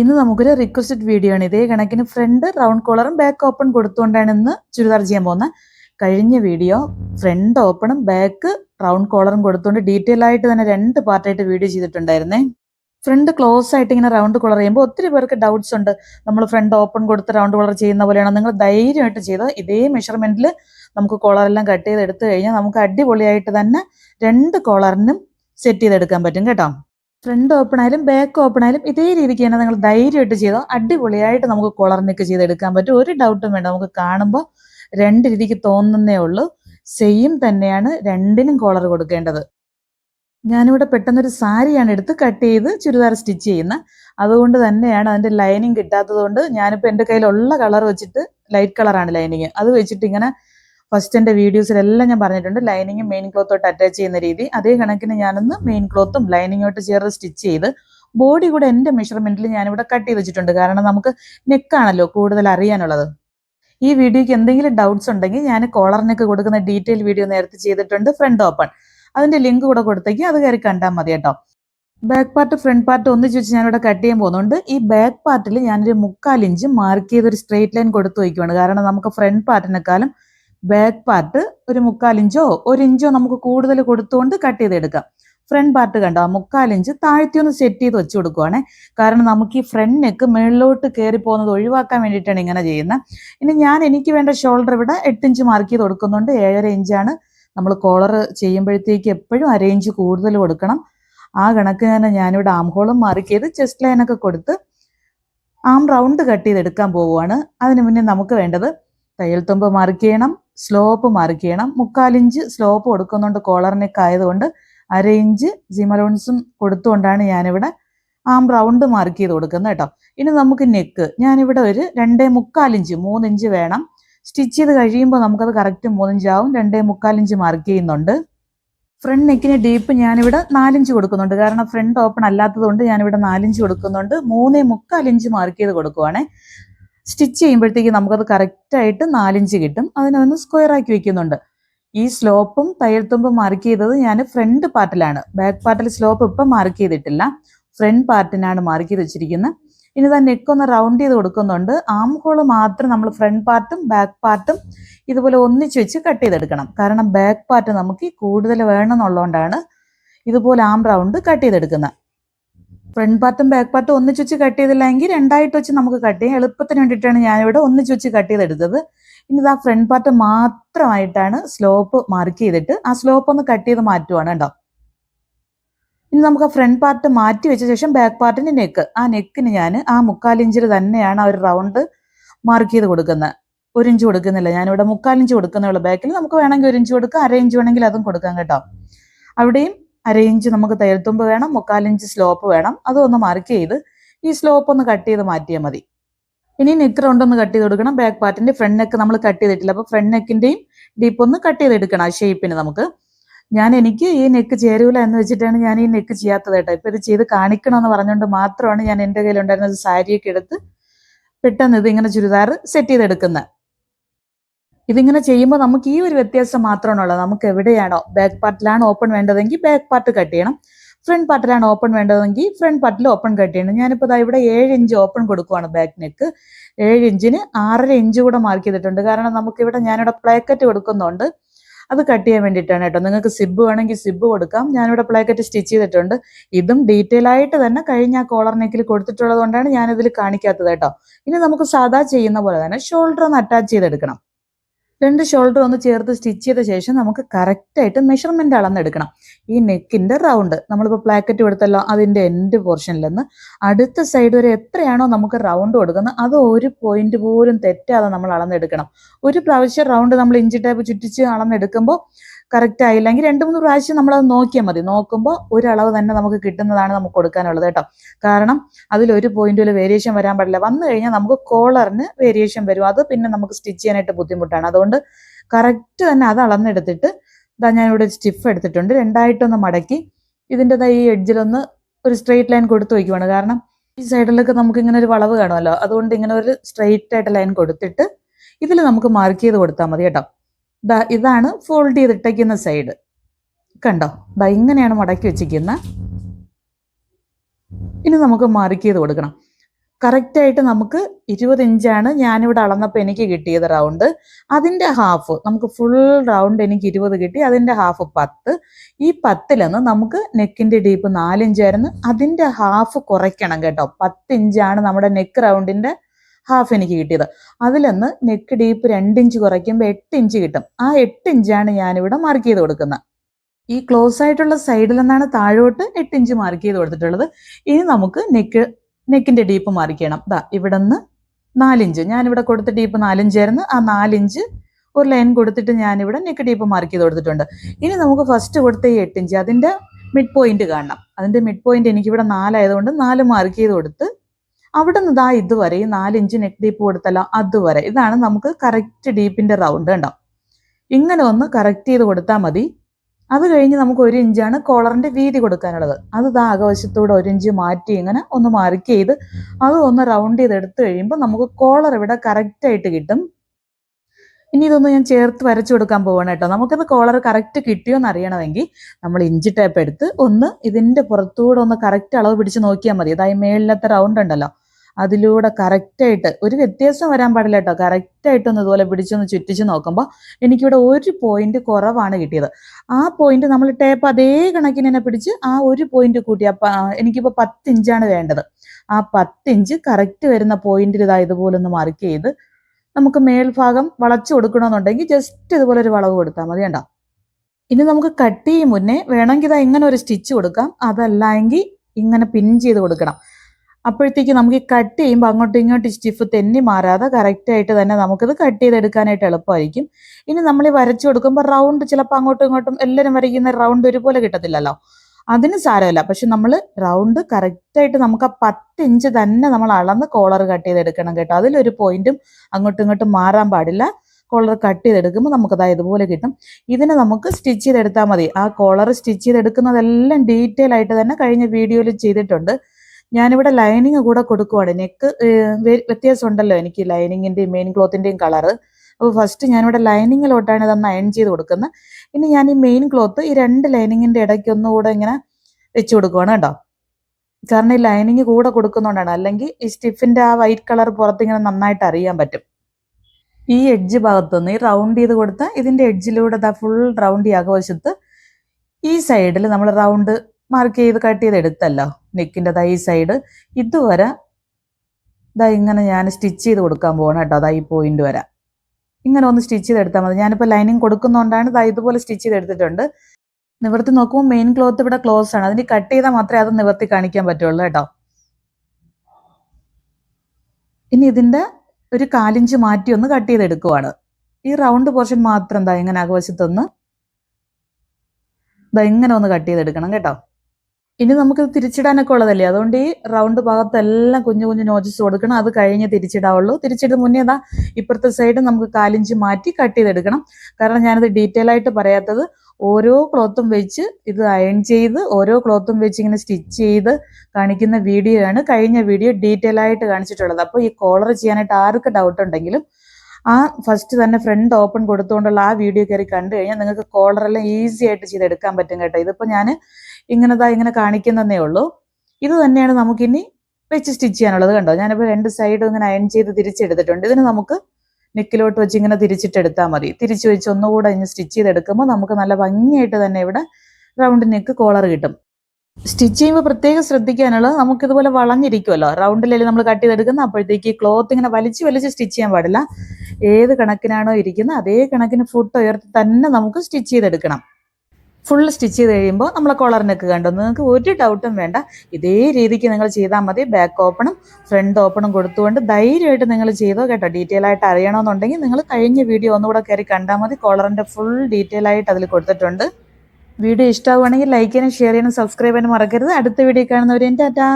ഇന്ന് നമുക്കൊരു requested video ആണ്. ഇതേ കണക്കിന് ഫ്രണ്ട് റൗണ്ട് കോളറും ബാക്ക് ഓപ്പൺ കൊടുത്തുകൊണ്ടാണ് ഇന്ന് ചുരിദാർ ചെയ്യാൻ പോകുന്നത് കഴിഞ്ഞ വീഡിയോ ഫ്രണ്ട് ഓപ്പണും ബാക്ക് റൗണ്ട് കോളറും കൊടുത്തുകൊണ്ട് ഡീറ്റെയിൽ ആയിട്ട് തന്നെ രണ്ട് പാർട്ടായിട്ട് വീഡിയോ ചെയ്തിട്ടുണ്ടായിരുന്നേ. ഫ്രണ്ട് ക്ലോസ് ആയിട്ട് ഇങ്ങനെ റൗണ്ട് കോളർ ചെയ്യുമ്പോൾ ഒത്തിരി പേർക്ക് ഡൗട്ട്സ് ഉണ്ട്. നമ്മൾ ഫ്രണ്ട് ഓപ്പൺ കൊടുത്ത് റൗണ്ട് കോളർ ചെയ്യുന്ന പോലെയാണ്? നിങ്ങൾ ധൈര്യമായിട്ട് ചെയ്ത് ഇതേ മെഷർമെന്റിൽ നമുക്ക് കോളറെല്ലാം കട്ട് ചെയ്ത് എടുത്തു കഴിഞ്ഞാൽ നമുക്ക് അടിപൊളിയായിട്ട് തന്നെ രണ്ട് കോളറിനും സെറ്റ് ചെയ്തെടുക്കാൻ പറ്റും കേട്ടോ. ഫ്രണ്ട് ഓപ്പൺ ആയാലും ബാക്ക് ഓപ്പൺ ആയാലും ഇതേ രീതിക്ക് തന്നെ നിങ്ങൾ ധൈര്യമായിട്ട് ചെയ്താൽ അടിപൊളിയായിട്ട് നമുക്ക് കോളർ നിക്ക് ചെയ്തെടുക്കാൻ പറ്റും. ഒരു ഡൗട്ടും വേണ്ട. നമുക്ക് കാണുമ്പോൾ രണ്ട് രീതിക്ക് തോന്നുന്നേ ഉള്ളൂ. സെയിം തന്നെയാണ് രണ്ടിനും കോളർ കൊടുക്കേണ്ടത്. ഞാനിവിടെ പെട്ടെന്നൊരു സാരിയാണ് എടുത്ത് കട്ട് ചെയ്ത് ചുരിദാർ സ്റ്റിച്ച് ചെയ്യുന്നത് അതുകൊണ്ട് തന്നെയാണ് അതിന്റെ ലൈനിങ് കിട്ടാത്തത് കൊണ്ട് ഞാനിപ്പോൾ എന്റെ കയ്യിലുള്ള കളർ വെച്ചിട്ട് ലൈറ്റ് കളറാണ് ലൈനിങ് അത് വെച്ചിട്ട് ഇങ്ങനെ ഫസ്റ്റ് വീഡിയോസിലെല്ലാം ഞാൻ പറഞ്ഞിട്ടുണ്ട്. ലൈനിങ്ങും മെയിൻ ക്ലോത്തോട്ട് അറ്റാച്ച് ചെയ്യുന്ന രീതി. അതേ കണക്കിന് ഞാനൊന്ന് മെയിൻ ക്ലോത്തും ലൈനിങ്ങോട്ട് ചേർത്ത് സ്റ്റിച്ച് ചെയ്ത് ബോഡി കൂടെ എന്റെ മെഷർമെന്റിൽ ഞാനിവിടെ കട്ട് ചെയ്ത് വെച്ചിട്ടുണ്ട്. കാരണം നമുക്ക് നെക്കാണല്ലോ കൂടുതൽ അറിയാനുള്ളത്. ഈ വീഡിയോയ്ക്ക് എന്തെങ്കിലും ഡൗട്ട്സ് ഉണ്ടെങ്കിൽ ഞാൻ കോളർ നെക്ക് കൊടുക്കുന്ന ഡീറ്റെയിൽ വീഡിയോ നേരത്തെ ചെയ്തിട്ടുണ്ട്. ഫ്രണ്ട് ഓപ്പൺ അതിന്റെ ലിങ്ക് കൂടെ കൊടുത്തേക്ക്. അത് കയറി കണ്ടാൽ മതി കേട്ടോ. ബാക്ക് പാർട്ട് ഫ്രണ്ട് പാർട്ട് ഒന്നിച്ച് വെച്ച് ഞാനിവിടെ കട്ട് ചെയ്യാൻ പോകുന്നുണ്ട്. ഈ ബാക്ക് പാർട്ടിൽ ഞാനൊരു മുക്കാൽ ഇഞ്ച് മാർക്ക് ചെയ്ത് ഒരു സ്ട്രെയിറ്റ് ലൈൻ കൊടുത്തു വയ്ക്കുവാണ്. കാരണം നമുക്ക് ഫ്രണ്ട് പാർട്ടിനെക്കാളും ബാക്ക് പാർട്ട് ഒരു മുക്കാൽ ഇഞ്ചോ ഒരു ഇഞ്ചോ നമുക്ക് കൂടുതൽ കൊടുത്തുകൊണ്ട് കട്ട് ചെയ്തെടുക്കാം. ഫ്രണ്ട് പാർട്ട് കണ്ടോ? മുക്കാൽ ഇഞ്ച് താഴ്ത്തി ഒന്ന് സെറ്റ് ചെയ്ത് വെച്ച് കൊടുക്കുവാണേ. കാരണം നമുക്ക് ഈ ഫ്രണ്ട് നെക്ക് മുകളിലോട്ട് കയറി പോകുന്നത് ഒഴിവാക്കാൻ വേണ്ടിയിട്ടാണ് ഇങ്ങനെ ചെയ്യുന്നത് ഇനി ഞാൻ എനിക്ക് വേണ്ട ഷോൾഡർ ഇവിടെ എട്ട് ഇഞ്ച് മാർക്ക് ചെയ്ത് കൊടുക്കുന്നുണ്ട്. ഏഴര ഇഞ്ചാണ്. നമ്മൾ കോളർ ചെയ്യുമ്പോഴത്തേക്ക് എപ്പോഴും അര ഇഞ്ച് കൂടുതൽ കൊടുക്കണം. ആ കണക്ക് തന്നെ ഞാനിവിടെ ആം ഹോളും മാർക്ക് ചെയ്ത് ചെസ്റ്റ് ലൈനൊക്കെ കൊടുത്ത് ആം റൗണ്ട് കട്ട് ചെയ്തെടുക്കാൻ പോവുകയാണ് അതിന് മുന്നേ നമുക്ക് വേണ്ടത് തയ്യൽ മാർക്ക് ചെയ്യണം. സ്ലോപ്പ് മാർക്ക് ചെയ്യണം. മുക്കാലിഞ്ച് സ്ലോപ്പ് കൊടുക്കുന്നുണ്ട് കോളർ നെക്ക് ആയതുകൊണ്ട് അര ഇഞ്ച് ജിമലോൺസും കൊടുത്തുകൊണ്ടാണ് ഞാനിവിടെ ആം റൗണ്ട് മാർക്ക് ചെയ്ത് കൊടുക്കുന്നത് കേട്ടോ. ഇനി നമുക്ക് നെക്ക് ഞാനിവിടെ ഒരു രണ്ടേ മുക്കാലിഞ്ച് മൂന്നിഞ്ച് വേണം. സ്റ്റിച്ച് ചെയ്ത് കഴിയുമ്പോൾ നമുക്കത് കറക്റ്റ് മൂന്നിഞ്ചാവും രണ്ടേ മുക്കാലിഞ്ച് മാർക്ക് ചെയ്യുന്നുണ്ട്. ഫ്രണ്ട് നെക്കിന് ഡീപ്പ് ഞാനിവിടെ നാലിഞ്ച് കൊടുക്കുന്നുണ്ട്. കാരണം ഫ്രണ്ട് ഓപ്പൺ അല്ലാത്തത് കൊണ്ട് ഞാനിവിടെ നാലിഞ്ച് കൊടുക്കുന്നുണ്ട്. മൂന്നേ മുക്കാലിഞ്ച് മാർക്ക് ചെയ്ത് കൊടുക്കുവാണേ. സ്റ്റിച്ച് ചെയ്യുമ്പോഴത്തേക്ക് നമുക്കത് കറക്റ്റായിട്ട് നാലിഞ്ച് കിട്ടും. അതിനൊന്ന് സ്ക്വയർ ആക്കി വെക്കുന്നുണ്ട്. ഈ സ്ലോപ്പും തയ്യൽത്തുമ്പും മാർക്ക് ചെയ്തത് ഞാൻ ഫ്രണ്ട് പാർട്ടിലാണ് ബാക്ക് പാർട്ടിൽ സ്ലോപ്പ് ഇപ്പം മാർക്ക് ചെയ്തിട്ടില്ല. ഫ്രണ്ട് പാർട്ടിനാണ് മാർക്ക് ചെയ്ത് വെച്ചിരിക്കുന്നത്. ഇനി ഇതാ നെക്ക് ഒന്ന് റൗണ്ട് ചെയ്ത് കൊടുക്കുന്നുണ്ട്. ആം ഹോൾ മാത്രം നമ്മൾ ഫ്രണ്ട് പാർട്ടും ബാക്ക് പാർട്ടും ഇതുപോലെ ഒന്നിച്ച് വെച്ച് കട്ട് ചെയ്തെടുക്കണം. കാരണം ബാക്ക് പാർട്ട് നമുക്ക് കൂടുതൽ വേണമെന്നുള്ളതുകൊണ്ടാണ് ഇതുപോലെ ആം റൗണ്ട് കട്ട് ചെയ്തെടുക്കുന്നത്. ഫ്രണ്ട് പാർട്ടും ബാക്ക് പാർട്ടും ഒന്നിച്ച് വെച്ച് കട്ട് ചെയ്തില്ലെങ്കിൽ രണ്ടായിട്ട് വെച്ച് നമുക്ക് കട്ട് ചെയ്യാം. എളുപ്പത്തിന് വേണ്ടിയിട്ടാണ് ഞാനിവിടെ ഒന്നിച്ച് വെച്ച് കട്ട് ചെയ്തെടുത്തത്. ഇനി ആ ഫ്രണ്ട് പാർട്ട് മാത്രമായിട്ടാണ് സ്ലോപ്പ് മാർക്ക് ചെയ്തിട്ട് ആ സ്ലോപ്പ് ഒന്ന് കട്ട് ചെയ്ത് മാറ്റുവാണ് കേട്ടോ. ഇനി നമുക്ക് ആ ഫ്രണ്ട് പാർട്ട് മാറ്റി വെച്ച ശേഷം ബാക്ക് പാർട്ടിന്റെ നെക്ക് ആ നെക്കിന് ഞാൻ ആ മുക്കാലിഞ്ചിൽ തന്നെയാണ് ആ ഒരു റൗണ്ട് മാർക്ക് ചെയ്ത് കൊടുക്കുന്നത്. ഒരു ഇഞ്ച് കൊടുക്കുന്നില്ല. ഞാനിവിടെ മുക്കാലിഞ്ച് കൊടുക്കുന്നുള്ളൂ ബാക്കിൽ നമുക്ക് വേണമെങ്കിൽ ഒരു ഇഞ്ച് കൊടുക്കാം. അര ഇഞ്ച് വേണമെങ്കിൽ അതും കൊടുക്കാം കേട്ടോ. അവിടെയും അര ഇഞ്ച് നമുക്ക് തയ്യൽത്തുമ്പ് വേണം മുക്കാലിഞ്ച് സ്ലോപ്പ് വേണം. അതൊന്ന് മാർക്ക് ചെയ്ത് ഈ സ്ലോപ്പ് ഒന്ന് കട്ട് ചെയ്ത് മാറ്റിയാൽ മതി. ഇനി നെക്ക് റൗണ്ട് ഒന്ന് കട്ട് ചെയ്ത് കൊടുക്കണം. ബാക്ക് പാർട്ടിന്റെ ഫ്രണ്ട് നെക്ക് നമ്മൾ കട്ട് ചെയ്തിട്ടില്ല. അപ്പൊ ഫ്രണ്ട് നെക്കിന്റെയും ഡീപ്പ് ഒന്ന് കട്ട് ചെയ്തെടുക്കണം ആ ഷേപ്പിന് നമുക്ക്. ഞാൻ എനിക്ക് ഈ നെക്ക് ചേരൂല എന്ന് വെച്ചിട്ടാണ് ഞാൻ ഈ നെക്ക് ചെയ്യാത്തത് കേട്ടോ. ഇപ്പൊ ഇത് ചെയ്ത് കാണിക്കണമെന്ന് പറഞ്ഞുകൊണ്ട് മാത്രമാണ് ഞാൻ എന്റെ കയ്യിലുണ്ടായിരുന്ന ഒരു സാരിയൊക്കെ എടുത്ത് പെട്ടെന്ന് ഇത് ഇങ്ങനെ ചുരിദാർ സെറ്റ് ചെയ്തെടുക്കുന്നത് ഇതിങ്ങനെ ചെയ്യുമ്പോൾ നമുക്ക് ഈ ഒരു വ്യത്യാസം മാത്രമാണ് ഉള്ളത് നമുക്ക് എവിടെയാണോ ബാക്ക് പാർട്ടിലാണ് ഓപ്പൺ വേണ്ടതെങ്കിൽ ബാക്ക് പാർട്ട് കട്ട് ചെയ്യണം. ഫ്രണ്ട് പാർട്ടിലാണ് ഓപ്പൺ വേണ്ടതെങ്കിൽ ഫ്രണ്ട് പാർട്ടിൽ ഓപ്പൺ കട്ട് ചെയ്യണം. ഞാനിപ്പോൾ ദാ ഇവിടെ ഏഴ് ഇഞ്ച് ഓപ്പൺ കൊടുക്കുവാണ് ബാക്ക് നെക്ക് ഏഴ് ഇഞ്ചിന് ആറര ഇഞ്ച് കൂടെ മാർക്ക് ചെയ്തിട്ടുണ്ട്. കാരണം നമുക്കിവിടെ ഞാനിവിടെ പ്ലേക്കറ്റ് കൊടുക്കുന്നുണ്ട്. അത് കട്ട് ചെയ്യാൻ വേണ്ടിയിട്ടാണ് കേട്ടോ. നിങ്ങൾക്ക് സിബ് വേണമെങ്കിൽ സിബ് കൊടുക്കാം. ഞാനിവിടെ പ്ലേക്കറ്റ് സ്റ്റിച്ച് ചെയ്തിട്ടുണ്ട്. ഇതും ഡീറ്റെയിൽ ആയിട്ട് തന്നെ കഴിഞ്ഞ ആ കോളർ നെക്കിൽ കൊടുത്തിട്ടുള്ളത് കൊണ്ടാണ് ഞാനിതിൽ കാണിക്കാത്തത് കേട്ടോ. ഇനി നമുക്ക് സാധാ ചെയ്യുന്ന പോലെ തന്നെ ഷോൾഡർ ഒന്ന് അറ്റാച്ച് ചെയ്തെടുക്കണം. രണ്ട് ഷോൾഡർ ഒന്ന് ചേർത്ത് സ്റ്റിച്ച് ചെയ്ത ശേഷം നമുക്ക് കറക്റ്റായിട്ട് മെഷർമെന്റ് അളന്നെടുക്കണം ഈ നെക്കിന്റെ റൗണ്ട് നമ്മളിപ്പോൾ പ്ലാക്കറ്റ് കൊടുത്തല്ലോ അതിന്റെ എൻഡ് പോർഷനിൽ നിന്ന്. അടുത്ത സൈഡ് വരെ എത്രയാണോ നമുക്ക് റൗണ്ട് കൊടുക്കുന്നത് അത് ഒരു പോയിന്റ് പോലും തെറ്റാതെ നമ്മൾ അളന്നെടുക്കണം. ഒരു പ്രാവശ്യം റൗണ്ട് നമ്മൾ ഇഞ്ചി ടേപ്പ് ചുറ്റിച്ച് അളന്നെടുക്കുമ്പോൾ കറക്റ്റ് ആയില്ലെങ്കിൽ രണ്ട് മൂന്ന് പ്രാവശ്യം നമ്മളത് നോക്കിയാൽ മതി. നോക്കുമ്പോൾ ഒരളവ് തന്നെ നമുക്ക് കിട്ടുന്നതാണ് നമുക്ക് കൊടുക്കാനുള്ളത് കേട്ടോ. കാരണം അതിൽ ഒരു പോയിന്റിൽ വേരിയേഷൻ വരാൻ പാടില്ല. വന്നു കഴിഞ്ഞാൽ നമുക്ക് കോളറിന് വേരിയേഷൻ വരും. അത് പിന്നെ നമുക്ക് സ്റ്റിച്ച് ചെയ്യാനായിട്ട് ബുദ്ധിമുട്ടാണ്. അതുകൊണ്ട് കറക്റ്റ് തന്നെ അത് അളന്നെടുത്തിട്ട് ഇതാ ഞാനിവിടെ സ്റ്റിഫ് എടുത്തിട്ടുണ്ട്. രണ്ടായിട്ടൊന്ന് മടക്കി ഇതിന്റെതായി ഈ എഡ്ജിലൊന്ന് ഒരു സ്ട്രെയിറ്റ് ലൈൻ കൊടുത്തു വയ്ക്കുവാണ്. കാരണം ഈ സൈഡിലൊക്കെ നമുക്ക് ഇങ്ങനെ ഒരു വളവ് കാണുമല്ലോ. അതുകൊണ്ട് ഇങ്ങനെ ഒരു സ്ട്രെയിറ്റ് ആയിട്ട് ലൈൻ കൊടുത്തിട്ട് ഇതിൽ നമുക്ക് മാർക്ക് ചെയ്ത് കൊടുത്താൽ മതി കേട്ടോ. ഇതാണ് ഫോൾഡ് ചെയ്തിട്ടേക്കുന്ന സൈഡ് കണ്ടോ? ദാ ഇങ്ങനെയാണ് മടക്കി വെച്ചിരിക്കുന്നത് ഇനി നമുക്ക് മാർക്ക് ചെയ്ത് കൊടുക്കണം. കറക്റ്റായിട്ട് നമുക്ക് ഇരുപത് ഇഞ്ചാണ് ഞാനിവിടെ അളന്നപ്പോൾ എനിക്ക് കിട്ടിയത് റൗണ്ട് അതിന്റെ ഹാഫ് നമുക്ക് ഫുൾ റൗണ്ട് എനിക്ക് ഇരുപത് കിട്ടി. അതിന്റെ ഹാഫ് പത്ത്. ഈ പത്തിലെന്ന് നമുക്ക് നെക്കിന്റെ ഡീപ്പ് നാലിഞ്ചായിരുന്നു അതിന്റെ ഹാഫ് കുറയ്ക്കണം കേട്ടോ. പത്ത് ഇഞ്ചാണ് നമ്മുടെ നെക്ക് റൗണ്ടിന്റെ ഹാഫ് എനിക്ക് കിട്ടിയത്. അതിലൊന്ന് നെക്ക് ഡീപ്പ് രണ്ട് ഇഞ്ച് കുറയ്ക്കുമ്പോൾ എട്ട് ഇഞ്ച് കിട്ടും. ആ എട്ട് ഇഞ്ചാണ് ഞാനിവിടെ മാർക്ക് ചെയ്ത് കൊടുക്കുന്നത്. ഈ ക്ലോസ് ആയിട്ടുള്ള സൈഡിൽ നിന്നാണ് താഴോട്ട് എട്ട് ഇഞ്ച് മാർക്ക് ചെയ്ത് കൊടുത്തിട്ടുള്ളത്. ഇനി നമുക്ക് നെക്ക് നെക്കിന്റെ ഡീപ്പ് മാർക്ക് ചെയ്യണം. ദാ ഇവിടെ നിന്ന് നാലിഞ്ച് ഞാനിവിടെ കൊടുത്ത ഡീപ്പ് നാലിഞ്ചായിരുന്നു ആ നാലിഞ്ച് ഒരു ലൈൻ കൊടുത്തിട്ട് ഞാനിവിടെ നെക്ക് ഡീപ്പ് മാർക്ക് ചെയ്ത് കൊടുത്തിട്ടുണ്ട്. ഇനി നമുക്ക് ഫസ്റ്റ് കൊടുത്ത ഈ എട്ട് ഇഞ്ച് അതിന്റെ മിഡ് പോയിന്റ് കാണണം. അതിന്റെ മിഡ് പോയിന്റ് എനിക്കിവിടെ നാലായതുകൊണ്ട് നാല് മാർക്ക് ചെയ്ത് കൊടുത്ത് അവിടെ നിന്ന് ഇതാ ഇതുവരെ ഈ നാലിഞ്ച് നെക്ക് ഡീപ്പ് കൊടുത്തല്ലോ അതുവരെ. ഇതാണ് നമുക്ക് കറക്റ്റ് ഡീപ്പിന്റെ റൗണ്ട് കണ്ടോ? ഇങ്ങനെ ഒന്ന് കറക്റ്റ് ചെയ്ത് കൊടുത്താൽ മതി. അത് കഴിഞ്ഞ് നമുക്ക് ഒരു ഇഞ്ചാണ് കോളറിന്റെ വീതി കൊടുക്കാനുള്ളത്. അത് ഇതാ അകവശത്തൂടെ ഒരു ഇഞ്ച് മാറ്റി ഇങ്ങനെ ഒന്ന് മാർക്ക് ചെയ്ത് അത് ഒന്ന് റൗണ്ട് ചെയ്ത് എടുത്തു കഴിയുമ്പോൾ നമുക്ക് കോളർ ഇവിടെ കറക്റ്റ് ആയിട്ട് കിട്ടും. ഇനി ഇതൊന്ന് ഞാൻ ചേർത്ത് വരച്ചു കൊടുക്കാൻ പോവാണ് കേട്ടോ. നമുക്കത് കോളർ കറക്റ്റ് കിട്ടിയോ എന്ന് അറിയണമെങ്കിൽ നമ്മൾ ഇഞ്ചി ടേപ്പ് എടുത്ത് ഒന്ന് ഇതിന്റെ പുറത്തൂടെ ഒന്ന് കറക്റ്റ് അളവ് പിടിച്ച് നോക്കിയാൽ മതി. അതായത് മേളിലത്തെ റൗണ്ട് ഉണ്ടല്ലോ. അതിലൂടെ കറക്റ്റായിട്ട് ഒരു വ്യത്യാസം വരാൻ പാടില്ല കേട്ടോ. കറക്റ്റായിട്ടൊന്ന് ഇതുപോലെ പിടിച്ചൊന്ന് ചുറ്റിച്ച് നോക്കുമ്പോൾ എനിക്കിവിടെ ഒരു പോയിന്റ് കുറവാണ് കിട്ടിയത്. ആ പോയിന്റ് നമ്മൾ ടേപ്പ് അതേ കണക്കിന് തന്നെ പിടിച്ച് ആ ഒരു പോയിന്റ് കൂട്ടി. അപ്പം എനിക്കിപ്പോൾ പത്ത് ഇഞ്ചാണ് വേണ്ടത്. ആ പത്ത് ഇഞ്ച് കറക്റ്റ് വരുന്ന പോയിന്റിൽ ഇതാ ഇതുപോലെ ഒന്ന് മാർക്ക് ചെയ്ത് നമുക്ക് മേൽഭാഗം വളച്ചു കൊടുക്കണമെന്നുണ്ടെങ്കിൽ ജസ്റ്റ് ഇതുപോലെ ഒരു വളവ് കൊടുത്താൽ മതി കണ്ടോ ഇനി നമുക്ക് കട്ട് ചെയ്യും മുന്നേ വേണമെങ്കിൽ ഇതാ ഇങ്ങനെ ഒരു സ്റ്റിച്ച് കൊടുക്കാം. അതല്ല എങ്കിൽ ഇങ്ങനെ പിൻ ചെയ്ത് കൊടുക്കണം. അപ്പോഴത്തേക്ക് നമുക്ക് ഈ കട്ട് ചെയ്യുമ്പോൾ അങ്ങോട്ടും ഇങ്ങോട്ടും സ്റ്റിഫ് തെന്നി മാറാതെ കറക്റ്റായിട്ട് തന്നെ നമുക്കിത് കട്ട് ചെയ്തെടുക്കാനായിട്ട് എളുപ്പമായിരിക്കും. ഇനി നമ്മൾ ഈ വരച്ചു കൊടുക്കുമ്പോൾ റൗണ്ട് ചിലപ്പോൾ അങ്ങോട്ടും ഇങ്ങോട്ടും എല്ലാവരും വരയ്ക്കുന്ന റൗണ്ട് ഒരുപോലെ കിട്ടത്തില്ലല്ലോ? അതിന് സാരമില്ല. പക്ഷെ നമ്മൾ റൗണ്ട് കറക്റ്റായിട്ട് നമുക്ക് ആ പത്ത് ഇഞ്ച് തന്നെ നമ്മൾ അളന്ന് കോളർ കട്ട് ചെയ്തെടുക്കണം കേട്ടോ. അതിലൊരു പോയിന്റും അങ്ങോട്ടും ഇങ്ങോട്ടും മാറാൻ പാടില്ല. കോളർ കട്ട് ചെയ്തെടുക്കുമ്പോൾ നമുക്കത് ഇതുപോലെ കിട്ടും. ഇതിനെ നമുക്ക് സ്റ്റിച്ച് ചെയ്തെടുത്താൽ മതി. ആ കോളർ സ്റ്റിച്ച് ചെയ്തെടുക്കുന്നതെല്ലാം ഡീറ്റെയിൽ ആയിട്ട് തന്നെ കഴിഞ്ഞ വീഡിയോയിൽ ചെയ്തിട്ടുണ്ട്. ഞാനിവിടെ ലൈനിങ് കൂടെ കൊടുക്കുവാണ്. നെക്ക് വ്യത്യാസം ഉണ്ടല്ലോ എനിക്ക് ലൈനിങ്ങിന്റെയും മെയിൻ ക്ലോത്തിന്റെയും കളറ് അപ്പോൾ ഫസ്റ്റ് ഞാനിവിടെ ലൈനിങ്ങിലോട്ടാണ് ഇതൊന്ന് അയൺ ചെയ്ത് കൊടുക്കുന്നത്. ഇനി ഞാൻ ഈ മെയിൻ ക്ലോത്ത് ഈ രണ്ട് ലൈനിങ്ങിന്റെ ഇടയ്ക്ക് ഒന്നുകൂടെ ഇങ്ങനെ വെച്ച് കൊടുക്കുവാണ് കേട്ടോ. കാരണം ഈ ലൈനിങ് കൂടെ കൊടുക്കുന്നതുകൊണ്ടാണ് അല്ലെങ്കിൽ ഈ സ്റ്റിഫിന്റെ ആ വൈറ്റ് കളർ പുറത്തിങ്ങനെ നന്നായിട്ട് അറിയാൻ പറ്റും. ഈ എഡ്ജ് ഭാഗത്തുനിന്ന് ഈ റൗണ്ട് ചെയ്ത് കൊടുത്ത ഇതിന്റെ എഡ്ജിലൂടെ ദാ ഫുൾ റൗണ്ട് ഈ ഈ സൈഡിൽ നമ്മൾ റൗണ്ട് മാർക്ക് ചെയ്ത് കട്ട് ചെയ്ത് എടുത്തല്ലോ. നെക്കിന്റെ തൈ സൈഡ് ഇതുവരെ ഇതാ ഇങ്ങനെ ഞാൻ സ്റ്റിച്ച് ചെയ്ത് കൊടുക്കാൻ പോകണം കേട്ടോ. അതാ ഈ പോയിന്റ് വരെ. ഇങ്ങനെ ഒന്ന് സ്റ്റിച്ച് ചെയ്ത് എടുത്താൽ മതി. ഞാനിപ്പോൾ ലൈനിങ് കൊടുക്കുന്നതുകൊണ്ടാണ് ഇതാ ഇതുപോലെ സ്റ്റിച്ച് ചെയ്ത് എടുത്തിട്ടുണ്ട്. നിവർത്തി നോക്കുമ്പോൾ മെയിൻ ക്ലോത്ത് ഇവിടെ ക്ലോസ് ആണ്. അതിന് കട്ട് ചെയ്താൽ മാത്രമേ അത് നിവർത്തി കാണിക്കാൻ പറ്റുള്ളൂ കേട്ടോ. ഇനി ഇതിന്റെ ഒരു കാലിഞ്ച് മാറ്റി ഒന്ന് കട്ട് ചെയ്ത് എടുക്കുവാണ്. ഈ റൗണ്ട് പോർഷൻ മാത്രം എന്താ ഇങ്ങനെ അകവശത്തൊന്ന് ഇതാ ഇങ്ങനെ ഒന്ന് കട്ട് ചെയ്തെടുക്കണം കേട്ടോ. ഇനി നമുക്ക് തിരിച്ചിടാനൊക്കെ ഉള്ളതല്ലേ? അതുകൊണ്ട് ഈ റൗണ്ട് ഭാഗത്തെല്ലാം കുഞ്ഞു കുഞ്ഞു നോജസ് കൊടുക്കണം. അത് കഴിഞ്ഞ് തിരിച്ചിടാവുള്ളൂ. തിരിച്ചിട്ട് മുന്നേ അതാ ഇപ്പുറത്തെ സൈഡ് നമുക്ക് കാലിഞ്ച് മാറ്റി കട്ട് ചെയ്തെടുക്കണം. കാരണം ഞാനത് ഡീറ്റെയിൽ ആയിട്ട് പറയാത്തത് ഓരോ ക്ലോത്തും വെച്ച് ഇത് അയൺ ചെയ്ത് ഓരോ ക്ലോത്തും വെച്ച് ഇങ്ങനെ സ്റ്റിച്ച് ചെയ്ത് കാണിക്കുന്ന വീഡിയോ ആണ് കഴിഞ്ഞ വീഡിയോ ഡീറ്റെയിൽ ആയിട്ട് കാണിച്ചിട്ടുള്ളത്. അപ്പോൾ ഈ കോളർ ചെയ്യാനായിട്ട് ആർക്ക് ഡൗട്ട് ഉണ്ടെങ്കിലും ആ ഫസ്റ്റ് തന്നെ ഫ്രണ്ട് ഓപ്പൺ കൊടുത്തുകൊണ്ടുള്ള ആ വീഡിയോ കയറി കണ്ടു കഴിഞ്ഞാൽ നിങ്ങൾക്ക് കോളറെല്ലാം ഈസി ആയിട്ട് ചെയ്തെടുക്കാൻ പറ്റും കേട്ടോ. ഇതിപ്പോൾ ഞാൻ ഇങ്ങനെതാ ഇങ്ങനെ കാണിക്കുന്നതേ ഉള്ളൂ. ഇത് തന്നെയാണ് നമുക്കിനി വെച്ച് സ്റ്റിച്ച് ചെയ്യാനുള്ളത് കണ്ടോ? ഞാനിപ്പോൾ രണ്ട് സൈഡും ഇങ്ങനെ അയൺ ചെയ്ത് തിരിച്ചെടുത്തിട്ടുണ്ട്. ഇതിന് നമുക്ക് നെക്കിലോട്ട് വെച്ച് ഇങ്ങനെ തിരിച്ചിട്ടെടുത്താൽ മതി. തിരിച്ചു വെച്ച് ഒന്നുകൂടെ ഇനി സ്റ്റിച്ച് ചെയ്തെടുക്കുമ്പോൾ നമുക്ക് നല്ല ഭംഗിയായിട്ട് തന്നെ ഇവിടെ റൗണ്ട് നെക്ക് കോളർ കിട്ടും. സ്റ്റിച്ച് ചെയ്യുമ്പോൾ പ്രത്യേകം ശ്രദ്ധിക്കാനുള്ളത് നമുക്കിതുപോലെ വളഞ്ഞിരിക്കുമല്ലോ റൗണ്ടിലല്ലേ നമ്മൾ കട്ട് ചെയ്തെടുക്കുന്ന അപ്പോഴത്തേക്ക് ക്ലോത്ത് ഇങ്ങനെ വലിച്ച് വലിച്ച് സ്റ്റിച്ച് ചെയ്യാൻ പാടില്ല. ഏത് കണക്കിനാണോ ഇരിക്കുന്നത് അതേ കണക്കിന് ഫുട്ട് ഉയർത്തി തന്നെ നമുക്ക് സ്റ്റിച്ച് ചെയ്തെടുക്കണം. ഫുൾ സ്റ്റിച്ച് ചെയ്ത് കഴിയുമ്പോൾ നമ്മളെ കോളർ നെക്ക് കണ്ടു? നിങ്ങൾക്ക് ഒരു ഡൗട്ടും വേണ്ട. ഇതേ രീതിക്ക് നിങ്ങൾ ചെയ്താൽ മതി. ബാക്ക് ഓപ്പണും ഫ്രണ്ട് ഓപ്പണും കൊടുത്തുകൊണ്ട് ധൈര്യമായിട്ട് നിങ്ങൾ ചെയ്തോ കേട്ടോ. ഡീറ്റെയിൽ ആയിട്ട് അറിയണമെന്നുണ്ടെങ്കിൽ നിങ്ങൾ കഴിഞ്ഞ വീഡിയോ ഒന്നുകൂടെ കയറി കണ്ടാൽ മതി. കോളറിന്റെ ഫുൾ ഡീറ്റെയിൽ ആയിട്ട് അതിൽ കൊടുത്തിട്ടുണ്ട്. വീഡിയോ ഇഷ്ടമാവുകയാണെങ്കിൽ ലൈക്ക് ചെയ്യാനും ഷെയർ ചെയ്യാനും സബ്സ്ക്രൈബ് ചെയ്യാനും മറക്കരുത്. അടുത്ത വീഡിയോ കാണുന്നവരെ ടാറ്റാ.